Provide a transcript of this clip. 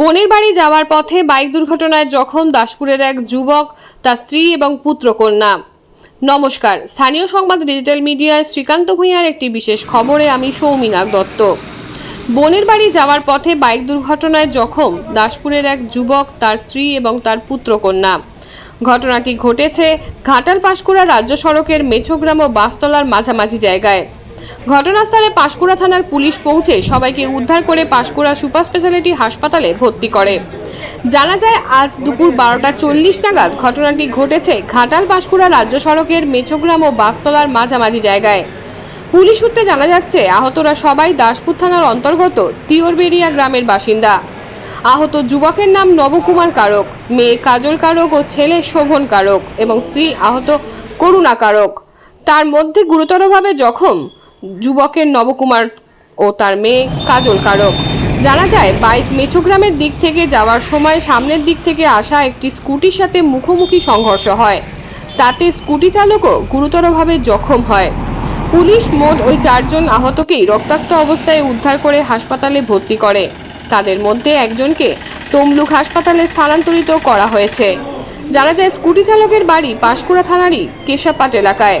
বোনের বাড়ি যাওয়ার পথে বাইক দুর্ঘটনায় জখম দাসপুরের এক যুবক, তার স্ত্রী এবং পুত্রকন্যা নমস্কার। স্থানীয় সংবাদ ডিজিটাল মিডিয়ায় শ্রীকান্ত ভূঁইয়ার একটি বিশেষ খবরে আমি সৌমিনাগ দত্ত। বোনের বাড়ি যাওয়ার পথে বাইক দুর্ঘটনায় জখম দাসপুরের এক যুবক, তার স্ত্রী এবং তার পুত্রকন্যা ঘটনাটি ঘটেছে ঘাটাল পাশকুড়া রাজ্য সড়কের মেছোগ্রাম ও বাসতলার মাঝামাঝি জায়গায়। ঘটনাস্থলে পাঁশকুড়া থানার পুলিশ পৌঁছে সবাইকে উদ্ধার করে পাঁশকুড়া সুপার স্পেশালিটি হাসপাতালে ভর্তি করে। জানা যায়, আজ দুপুর বারোটা চল্লিশ নাগাদ ঘটনাটি ঘটেছে ঘাটাল পাঁশকুড়া রাজ্য সড়কের মেছগ্রাম ও বাসতলার মাঝামাঝি জায়গায়। পুলিশ সূত্রে জানা যাচ্ছে, আহতরা সবাই দাসপুর থানার অন্তর্গত তিওরবেড়িয়া গ্রামের বাসিন্দা। আহত যুবকের নাম নবকুমার কারক, মেয়ে কাজল কারক ও ছেলে শোভন কারক এবং স্ত্রী আহত করুণা কারক। তার মধ্যে গুরুতরভাবে জখম যুবকের নবকুমার ও তার মেয়ে কাজল কারক। জানা যায়, বাইক মেছগ্রামের দিক থেকে যাওয়ার সময় সামনের দিক থেকে আসা একটি স্কুটির সাথে মুখোমুখি সংঘর্ষ হয়। তাতে স্কুটি চালকও গুরুতরভাবে জখম হয়। পুলিশ মোট ওই চারজন আহতকেই রক্তাক্ত অবস্থায় উদ্ধার করে হাসপাতালে ভর্তি করে। তাদের মধ্যে একজনকে তমলুক হাসপাতালে স্থানান্তরিত করা হয়েছে। জানা যায়, স্কুটি চালকের বাড়ি পাঁশকুড়া থানারই কেশাপাট এলাকায়।